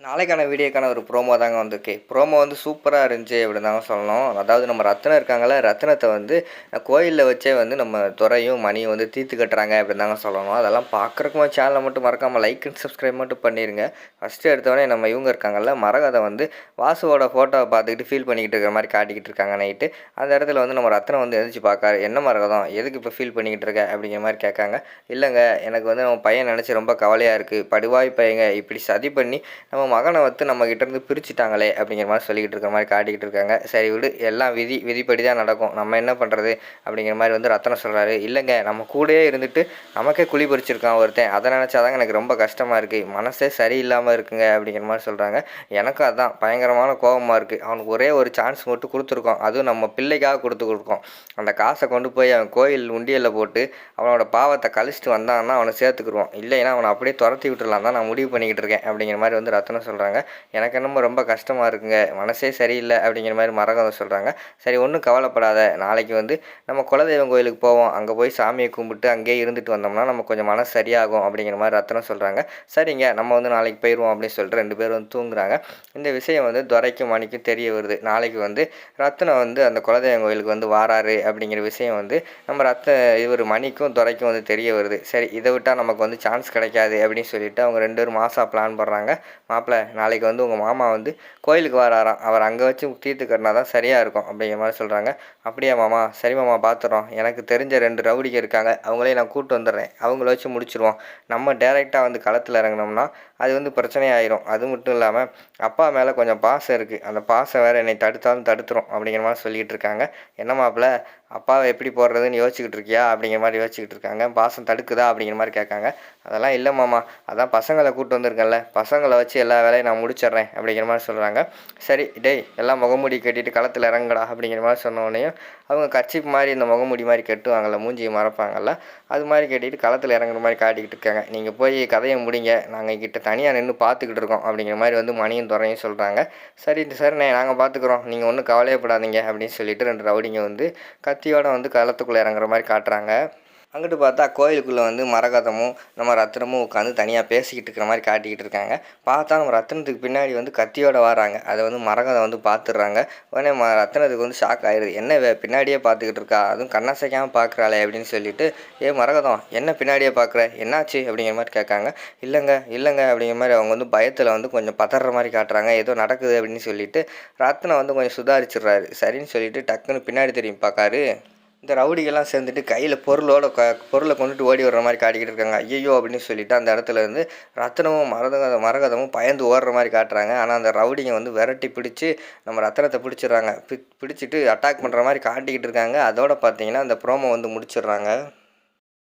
நாளைக்கான வீடியோக்கான ஒரு ப்ரோமோ தாங்க வந்திருக்கு ப்ரோமோ வந்து சூப்பராக இருந்துச்சு அப்படின்னு தாங்க சொல்லணும். அதாவது நம்ம ரத்னம் இருக்காங்கள ரத்னத்தை வந்து கோயிலில் வச்சே வந்து நம்ம துறையும் மணியும் வந்து தீர்த்து கட்டுறாங்க அப்படின்னு தாங்க சொல்லணும். அதெல்லாம் பார்க்குறக்குமா சேனலை மட்டும் மறக்காமல் லைக் அண்ட் சப்ஸ்கிரைப் மட்டும் பண்ணிடுங்க ஃபஸ்ட்டு எடுத்தவொடனே நம்ம இவங்க இருக்காங்கல்ல மரகதை வந்து வாசுவோட ஃபோட்டோவை பார்த்துக்கிட்டு ஃபீல் பண்ணிக்கிட்டு இருக்கிற மாதிரி காட்டிக்கிட்டு இருக்காங்க நைட்டு அந்த இடத்துல வந்து நம்ம ரத்னம் வந்து எந்திரிச்சு பார்க்காரு. என்ன மரகதம்? எதுக்கு இப்போ ஃபீல் பண்ணிக்கிட்டு இருக்க? அப்படிங்கிற மாதிரி கேட்காங்க. இல்லைங்க எனக்கு வந்து நம்ம பையன் நினச்சி ரொம்ப கவலையாக இருக்குது படுவாய் பையங்க இப்படி சதி பண்ணி நம்ம மகனை வந்து நம்ம கிட்டேருந்து பிரிச்சுட்டாங்களே அப்படிங்கிற மாதிரி சொல்லிக்கிட்டு இருக்கிற மாதிரி காட்டிக்கிட்டு இருக்காங்க. சரி விடு எல்லாம் விதி விதிப்படி தான் நடக்கும். நம்ம என்ன பண்ணுறது அப்படிங்கிற மாதிரி வந்து ரத்தனம் சொல்கிறாரு இல்லைங்க நம்ம கூடயே இருந்துட்டு நமக்கே குழி பறிச்சிருக்கான் ஒருத்தன். அதை நினச்சாதாங்க எனக்கு ரொம்ப கஷ்டமாக இருக்குது மனசே சரியில்லாமல் இருக்குங்க அப்படிங்கிற மாதிரி சொல்கிறாங்க எனக்கும் அதுதான் பயங்கரமான கோபமாக இருக்குது அவனுக்கு ஒரே ஒரு சான்ஸ் மட்டும் கொடுத்துருக்கோம். அதுவும் நம்ம பிள்ளைக்காக கொடுத்து கொடுக்கோம். அந்த காசை கொண்டு போய் அவன் கோயில் உண்டியலில் போட்டு அவனோட பாவத்தை கழிச்சிட்டு வந்தான்னா அவனை சேர்த்துக்குருவான். இல்லைன்னா அவனை அப்படியே துரத்தி விட்டுடலாம் தான் நான் முடிவு பண்ணிக்கிட்டு இருக்கேன் அப்படிங்கிற மாதிரி வந்து ரத்தனம் சொல்கிறாங்க எனக்கு என்னமோ ரொம்ப கஷ்டமாக இருக்குங்க. மனசே சரியில்லை அப்படிங்கிற மாதிரி மரகதம் சொல்கிறாங்க சரி ஒன்றும் கவலைப்படாத. நாளைக்கு வந்து நம்ம குலதெய்வம் கோயிலுக்கு போவோம். அங்கே போய் சாமியை கும்பிட்டு அங்கேயே இருந்துட்டு வந்தோம்னா நம்ம கொஞ்சம் மனசு சரியாகும் அப்படிங்கிற மாதிரி ரத்தனம் சொல்கிறாங்க சரிங்க நம்ம வந்து நாளைக்கு போயிடுவோம் அப்படின்னு சொல்லிட்டு ரெண்டு பேரும் வந்து தூங்குறாங்க. இந்த விஷயம் வந்து துரைக்கும் மணிக்கும் தெரிய வருது. நாளைக்கு வந்து ரத்னம் வந்து அந்த குலதெய்வம் கோயிலுக்கு வந்து வாராரு அப்படிங்கிற விஷயம் வந்து நம்ம ரத்த இவர் மணிக்கும் துரைக்கும் வந்து தெரிய வருது. சரி இதை விட்டால் நமக்கு வந்து சான்ஸ் கிடைக்காது அப்படின்னு சொல்லிட்டு அவங்க ரெண்டு பேரும் மாதம் பிளான் பண்ணுறாங்க மாப்பிள்ளை நாளைக்கு வந்து உங்கள் மாமா வந்து கோயிலுக்கு வராராம். அவர் அங்கே வச்சு தீர்த்து கட்டினா தான் சரியாக இருக்கும் அப்படிங்கிற மாதிரி சொல்கிறாங்க அப்படியா மாமா? சரி மாமா பார்த்துறோம் எனக்கு தெரிஞ்ச ரெண்டு ரவுடிங்க இருக்காங்க. அவங்களே நான் கூப்பிட்டு வந்துடுறேன். அவங்கள வச்சு முடிச்சிருவோம். நம்ம டேரெக்டாக வந்து களத்தில் இறங்கினோம்னா அது வந்து பிரச்சனையாயிரும். அது மட்டும் இல்லாமல் அப்பா மேலே கொஞ்சம் பாசம் இருக்குது அந்த பாசம் வேறு என்னை தடுத்தாலும் தடுத்துரும் அப்படிங்கிற மாதிரி சொல்லிகிட்டு இருக்காங்க. என்ன மாப்பிள்ள? அப்பாவை எப்படி போடுறதுன்னு யோசிச்சுக்கிட்டு இருக்கியா? அப்படிங்கிற மாதிரி யோசிச்சுக்கிட்டு இருக்காங்க. பாசம் தடுக்குதா? அப்படிங்கிற மாதிரி கேட்காங்க. அதெல்லாம் இல்லை மாமா. அதான் பசங்களை கூப்பிட்டு வந்திருக்கேன்ல. பசங்களை வச்சு எல்லா வேலையும் நான் முடிச்சிட்றேன். அப்படிங்கிற மாதிரி சொல்கிறாங்க சரி டேய் எல்லாம் முகமூடி கட்டிட்டு களத்தில் இறங்குடா. அப்படிங்கிற மாதிரி சொன்னோடனையும் அவங்க கட்சிப்பு மாதிரி இந்த முகமூடி மாதிரி கட்டுவாங்கள்ல மூஞ்சியை மறப்பாங்கல்ல அது மாதிரி கட்டிட்டு களத்தில் இறங்குற மாதிரி காட்டிக்கிட்டு இருக்காங்க. நீங்கள் போய் கதையை முடிங்க. நாங்கள் கிட்ட தனியாக நின்று பார்த்துக்கிட்டு இருக்கோம். அப்படிங்கிற மாதிரி வந்து மணியும் துறையும் சொல்கிறாங்க சரி சார் நாங்கள் பார்த்துக்குறோம். நீங்கள் ஒன்றும் கவலையப்படாதீங்க. அப்படின்னு சொல்லிட்டு ரெண்டு ரவுடிங்க வந்து சக்தியோடு வந்து களத்துக்குள்ளே இறங்குற மாதிரி காட்டுறாங்க. அங்கிட்டு பார்த்தா கோயிலுக்குள்ளே வந்து மரகதமும் நம்ம ரத்னமும் உட்காந்து தனியாக பேசிக்கிட்டு இருக்கிற மாதிரி காட்டிக்கிட்டு இருக்காங்க. பார்த்தா நம்ம ரத்னத்துக்கு பின்னாடி வந்து கத்தியோட வராங்க. அதை வந்து மரகதம் வந்து பார்த்துடுறாங்க. உடனே ம ரத்னத்துக்கு வந்து ஷாக் ஆயிடுது என்ன வே பின்னாடியே பார்த்துக்கிட்டு இருக்கா? அதுவும் கண்ணசைக்காமல் பார்க்குறாளே அப்படின்னு சொல்லிட்டு ஏ மரகதம் என்ன பின்னாடியே பார்க்குற? என்னாச்சு? அப்படிங்கிற மாதிரி கேட்காங்க. இல்லைங்க இல்லைங்க அப்படிங்கிற மாதிரி அவங்க வந்து பயத்தில் வந்து கொஞ்சம் பதற மாதிரி காட்டுறாங்க. ஏதோ நடக்குது அப்படின்னு சொல்லிட்டு ரத்னம் வந்து கொஞ்சம் சுதாரிச்சிடுறாரு. சரின்னு சொல்லிட்டு டக்குன்னு பின்னாடி திரும்பி பார்க்காரு இந்த ரவுடிகள்லாம் சேர்ந்துட்டு கையில் பொருளோட க பொருளை கொண்டுட்டு ஓடி வர்ற மாதிரி காட்டிக்கிட்டு இருக்காங்க. ஐயோ அப்படின்னு சொல்லிட்டு அந்த இடத்துல இருந்து ரத்தனமும் மரத மரகதமும் பயந்து ஓடுற மாதிரி காட்டுறாங்க. ஆனால் அந்த ரவுடிங்க வந்து விரட்டி பிடிச்சி நம்ம ரத்தனத்தை பிடிச்சிடுறாங்க. பி பிடிச்சிட்டு அட்டாக் பண்ணுற மாதிரி காட்டிக்கிட்டு இருக்காங்க. அதோட பார்த்தீங்கன்னா அந்த ப்ரோமோ வந்து முடிச்சிடுறாங்க.